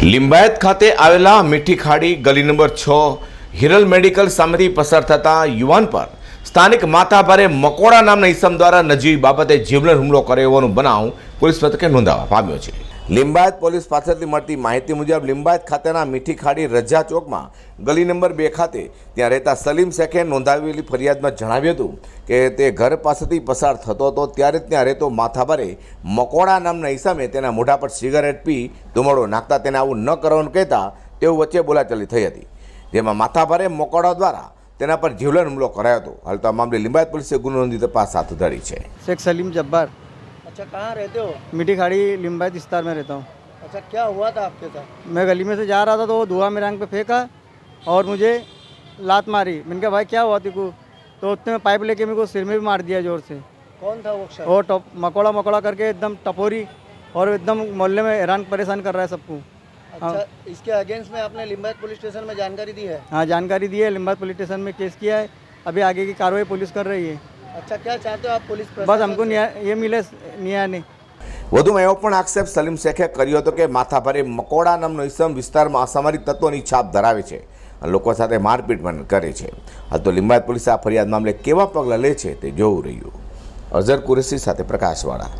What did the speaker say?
લિંબાયત ખાતે આવેલા મીઠી ખાડી ગલી નંબર છ હિરલ મેડિકલ સામેથી પસાર થતા યુવાન પર સ્થાનિક માથાભારે મકોડા નામના ઇસમ દ્વારા નજીવી બાબતે જીવલેણ હુમલો કર્યો હોવાનો બનાવ પોલીસ મથકે નોંધાવા પામ્યો છે. લિંબાયત પોલીસ પાસેથી મળતી માહિતી મુજબ લિંબાયત ખાતેના મીઠી ખાડી રજા ચોકમાં ગલી નંબર બે ખાતે ત્યાં રહેતા સલીમ શેખે નોંધાવેલી ફરિયાદમાં જણાવ્યું હતું કે તે ઘર પાસેથી પસાર થતો હતો, ત્યારે ત્યાં રહેતો માથાભારે મકોડા નામના ઈસામે તેના મોઢા પર સિગારેટ પી ધુમાડો નાખતા તેને આવું ન કરવાનું કહેતા તેઓ વચ્ચે બોલાચાલી થઈ હતી. જેમાં માથાભારે મકોડા દ્વારા તેના પર જીવલેણ હુમલો કરાયો હતો. હાલ તો આ મામલે લિંબાયત પોલીસે ગુનો નોંધી તપાસ હાથ ધરી છે. શેખ સલીમ જબ્બાર अच्छा कहाँ रहते हो? मीठी खाड़ी लिम्बायत विस्तार में रहता हूँ। अच्छा क्या हुआ था आपके साथ? मैं गली में से जा रहा था तो वो धुआँ मेरे आँख पे फेंका और मुझे लात मारी। मैंने कहा भाई क्या हुआ तेको? तो उतने में पाइप लेके मेरे को सिर में भी मार दिया ज़ोर से। कौन था वो शख्स और टप मकोड़ा मकोड़ा करके एकदम टपोरी और एकदम मोहल्ले में हैरान परेशान कर रहा है सबको। अच्छा इसके अगेंस्ट में आपने लिम्बायत पुलिस स्टेशन में जानकारी दी है? हाँ जानकारी दी है। लिम्बायत पुलिस स्टेशन में केस किया है। अभी आगे की कार्रवाई पुलिस कर रही है। अच्छा क्या चाहते हो आप पुलिस बस प्रशासन हमको से? न्याय ये मिले न्याय नहीं વધુમાં એવો પણ આક્ષેપ સલીમ શેખે કર્યો હતો કે માથાભારે મકોડા નામનો ઇસમ વિસ્તારમાં અસામરિક તત્વોની છાપ ધરાવે છે અને લોકો સાથે મારપીટ પણ કરે છે હાલ તો લિંબાયત પોલીસે આ ફરિયાદ મામલે કેવા પગલાં લે છે તે જોવું રહ્યું અઝર કુરેશી સાથે પ્રકાશવાળા